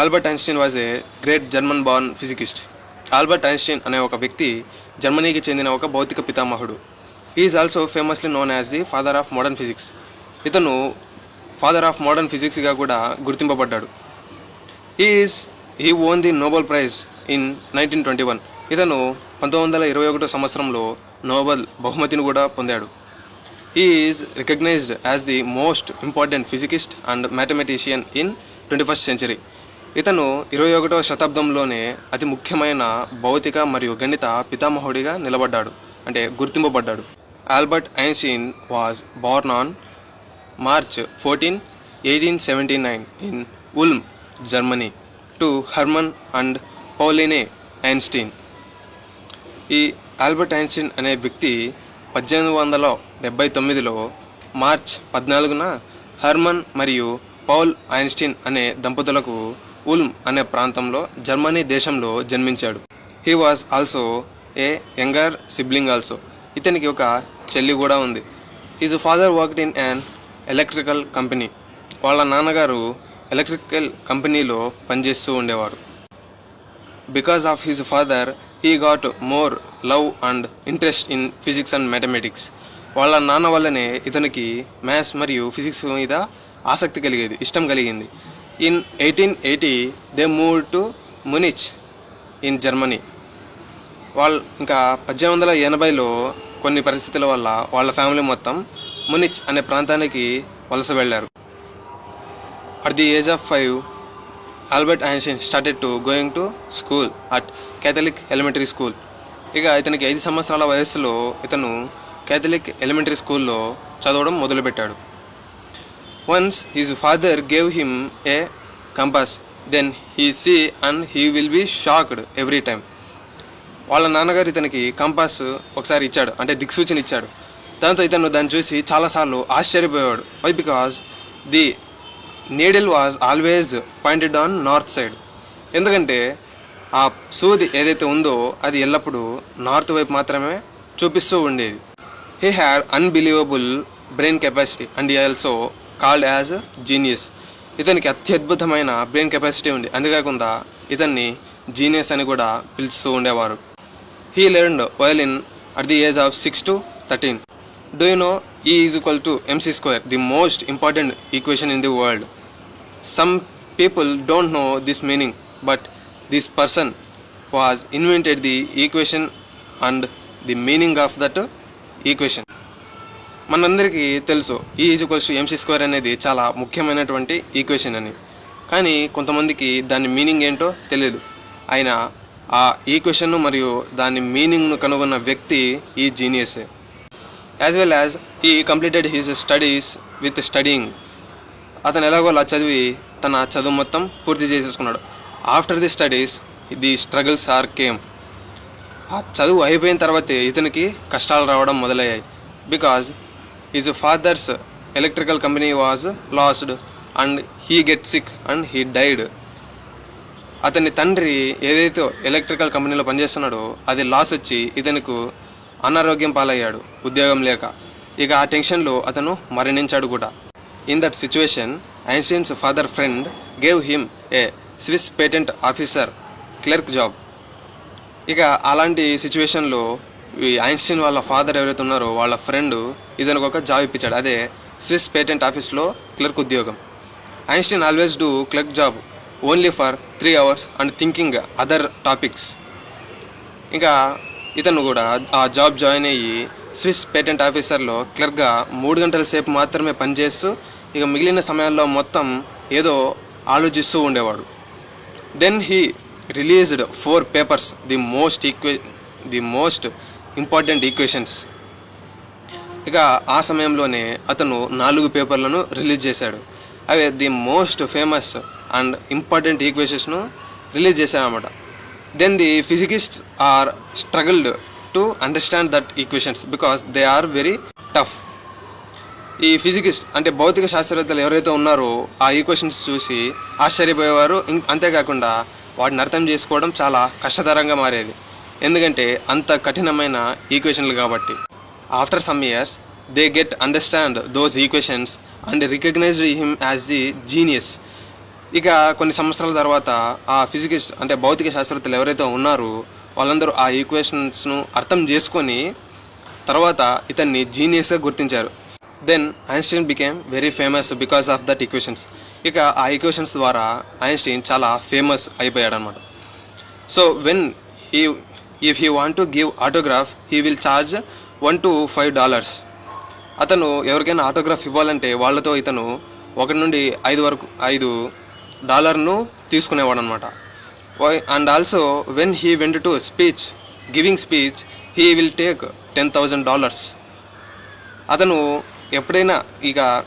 Albert Einstein was a great German born physicist Albert Einstein అనే ఒక వ్యక్తి జర్మనీకి చెందిన ఒక భౌతిక పితామహుడు. Is also famously known as the father of modern physics ఇతను ఫాదర్ ఆఫ్ మోడర్న్ ఫిజిక్స్గా కూడా గుర్తింపబడ్డాడు. Is he won the Nobel prize in nineteen twenty one ఇతను పంతొమ్మిది వందల ఇరవై ఒకటో సంవత్సరంలో నోబెల్ బహుమతిని కూడా పొందాడు. Is recognised as the most important physicist and mathematician in twenty first century ఇతను ఇరవై ఒకటవ శతాబ్దంలోనే అతి ముఖ్యమైన భౌతిక మరియు గణిత పితామహుడిగా నిలబడ్డాడు అంటే గుర్తింపబడ్డాడు. Albert Einstein was born on March fourteen eighteen seventy nine in Ulm Germany to Hermann and Pauline Einstein ఈ ఆల్బర్ట్ ఐన్స్టీన్ అనే వ్యక్తి పద్దెనిమిది వందల డెబ్బై తొమ్మిదిలో మార్చ్ పద్నాలుగున హర్మన్ మరియు పౌల్ ఐన్స్టీన్ అనే దంపతులకు ఉల్మ్ అనే ప్రాంతంలో జర్మనీ దేశంలో జన్మించాడు. He was also a younger sibling also ఇతనికి ఒక చెల్లి కూడా ఉంది. Is father worked in an electrical company వాళ్ళ నాన్నగారు ఎలక్ట్రికల్ కంపెనీలో పనిచేస్తూ ఉండేవారు. Because of his father he got more love and interest in physics and mathematics వాళ్ళ నాన్న వల్లనే ఇతనికి మ్యాథ్స్ మరియు ఫిజిక్స్ మీద ఆసక్తి కలిగేది ఇష్టం కలిగింది. In eighteen eighty they move to Munich in Germany వాళ్ళు ఇంకా పద్దెనిమిది వందల ఎనభైలో కొన్ని పరిస్థితుల వల్ల వాళ్ళ ఫ్యామిలీ మొత్తం మునిచ్ అనే ప్రాంతానికి వలస వెళ్ళారు. At the age of five Albert Einstein started to going to school at Catholic elementary school ఇక ఇతనికి ఐదు సంవత్సరాల వయస్సులో ఇతను క్యాథలిక్ ఎలిమెంటరీ స్కూల్లో చదవడం మొదలుపెట్టాడు. Once his father gave him a compass then he see and he will be shocked every time వాళ్ళ నాన్నగారు ఇతనికి కంపాస్ ఒకసారి ఇచ్చాడు అంటే దిక్సూచన ఇచ్చాడు. దాంతో ఇతను దాన్ని చూసి చాలాసార్లు ఆశ్చర్యపోయాడు. Why because the needle was always pointed on north side ఎందుకంటే ఆ సూది ఏదైతే ఉందో అది ఎల్లప్పుడూ నార్త్ వైపు మాత్రమే చూపిస్తూ ఉండేది. He had unbelievable brain capacity and also called as genius ఇతనికి అత్యద్భుతమైన బ్రెయిన్ కెపాసిటీ ఉంది. అంతేకాకుండా ఇతన్ని జీనియస్ అని కూడా పిలుస్తూ ఉండేవారు. He learned violin at the age of six to thirteen do you know E is equal to MC square the most important equation in the world some people don't know this meaning but this person was invented the equation and the meaning of that equation మనందరికీ తెలుసు E is equals to MC square అనేది చాలా ముఖ్యమైనటువంటి equation అని. కానీ కొంతమందికి దాని meaning ఏంటో తెలియదు. ఆయన ఆ ఈక్వేషన్ను మరియు దాని మీనింగ్ను కనుగొన్న వ్యక్తి ఈ జీనియసే as well as he completed his studies with studying అతను ఎలాగోలా చదివి తన చదువు మొత్తం పూర్తి చేసేసుకున్నాడు. After the studies the struggles are came ఆ చదువు అయిపోయిన తర్వాతే ఇతనికి కష్టాలు రావడం మొదలయ్యాయి. Because his father's electrical company was lost and he get sick and he died అతని తండ్రి ఏదైతే ఎలక్ట్రికల్ కంపెనీలో పనిచేస్తున్నాడో అది లాస్ వచ్చి ఇతనికి అనారోగ్యం పాలయ్యాడు ఉద్యోగం లేక. ఇక ఆ టెన్షన్లో అతను మరణించాడు కూడా. In that situation Einstein's father friend gave him a Swiss patent officer clerk job ఇక అలాంటి సిచ్యువేషన్లో ఈ ఐన్స్టీన్ వాళ్ళ ఫాదర్ ఎవరైతే ఉన్నారో వాళ్ళ ఫ్రెండ్ ఇతనికి ఒక జాబ్ ఇప్పించాడు. అదే స్విస్ పేటెంట్ ఆఫీస్లో క్లర్క్ ఉద్యోగం. Einstein always do clerk job only for three hours and thinking other topics. ఇంకా ఇతను కూడా ఆ జాబ్ జాయిన్ అయ్యి స్విస్ పేటెంట్ ఆఫీసర్లో క్లర్క్గా మూడు గంటల సేపు మాత్రమే పనిచేస్తూ ఇక మిగిలిన సమయాల్లో మొత్తం ఏదో ఆలోచిస్తూ ఉండేవాడు. Then he released four papers the most equa the most important equations. ఇక ఆ సమయంలోనే అతను నాలుగు పేపర్లను రిలీజ్ చేశాడు. అవి the most famous and important ఈక్వేషన్స్ను release చేశాడనమాట then the physicist are struggled to understand that equations because they are very tough ఈ ఫిజికిస్ట్ అంటే భౌతిక శాస్త్రవేత్తలు ఎవరైతే ఉన్నారో ఆ ఈక్వేషన్స్ చూసి ఆశ్చర్యపోయేవారు. అంతేకాకుండా వాటిని అర్థం చేసుకోవడం చాలా కష్టతరంగా మారేది. ఎందుకంటే అంత కఠినమైన ఈక్వేషన్లు కాబట్టి. After some years they get understand those equations and recognised him as the genius ఇక కొన్ని సంవత్సరాల తర్వాత ఆ ఫిజిక్స్ అంటే భౌతిక శాస్త్రవేత్తలు ఎవరైతే ఉన్నారో వాళ్ళందరూ ఆ ఈక్వేషన్స్ను అర్థం చేసుకొని తర్వాత ఇతన్ని జీనియస్గా గుర్తించారు. Then Einstein became very famous because of that equations ఇక ఆ ఈక్వేషన్స్ ద్వారా ఐన్స్టీన్ చాలా ఫేమస్ అయిపోయాడు అనమాట so when he if he want to give autograph he will charge one to five dollars అతను ఎవరికైనా ఆటోగ్రాఫ్ ఇవ్వాలంటే వాళ్ళతో ఇతను ఒకటి నుండి ఐదు వరకు ఐదు డాలర్ను తీసుకునేవాడు అనమాట and also when he went to speech giving speech he will take ten thousand dollars అతను ఎప్పుడైనా ఇక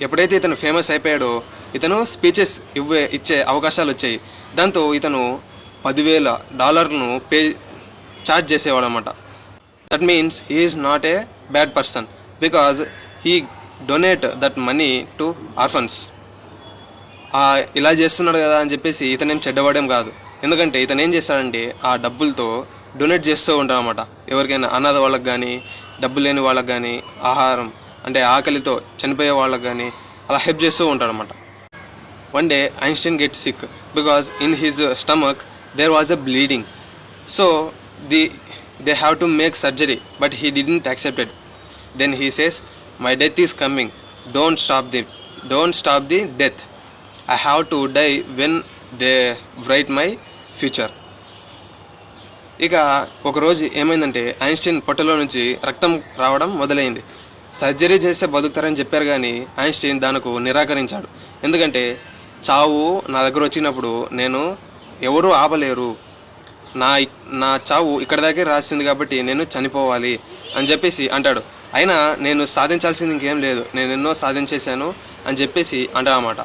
ఎప్పుడైతే ఇతను ఫేమస్ అయిపోయాడో ఇతను స్పీచెస్ ఇవ్వే ఇచ్చే అవకాశాలు వచ్చాయి. దాంతో ఇతను పదివేల డాలర్ను పే ఛార్జ్ చేసేవాడు అనమాట that means he is not a bad person because he donate that money to orphans ఇలా చేస్తున్నాడు కదా అని చెప్పేసి ఇతనేం చెడ్డవాడేం కాదు. ఎందుకంటే ఇతను ఏం చేస్తాడంటే ఆ డబ్బులతో డొనేట్ చేస్తూ ఉంటాడు అనమాట ఎవరికైనా అనాథ వాళ్ళకి కానీ డబ్బు లేని వాళ్ళకి కానీ ఆహారం అంటే ఆకలితో చనిపోయే వాళ్ళకి కానీ అలా హెల్ప్ చేస్తూ ఉంటాడు అనమాట one day Einstein get sick because in his stomach there was a bleeding so the they have to make surgery but he didn't accepted then he says my death is coming don't stop the don't stop the death I have to die when they write my future ఇక ఒకరోజు ఏమైందంటే Einstein పొట్టలో నుంచి రక్తం రావడం మొదలైంది. Surgery చేస్తే బతుకుతారని చెప్పారు కానీ ఐన్స్టీన్ దానికి నిరాకరించాడు. ఎందుకంటే చావు నా దగ్గర వచ్చినప్పుడు నేను ఎవరూ ఆపలేరు. నా నా చావు ఇక్కడ దాకే రాసింది కాబట్టి నేను చనిపోవాలి అని చెప్పేసి అంటాడు. అయినా నేను సాధించాల్సింది ఇంకేం లేదు. నేను ఎన్నో సాధించేశాను అని చెప్పేసి అంటాడనమాట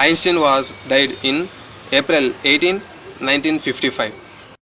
Einstein was died in April eighteen nineteen fifty five.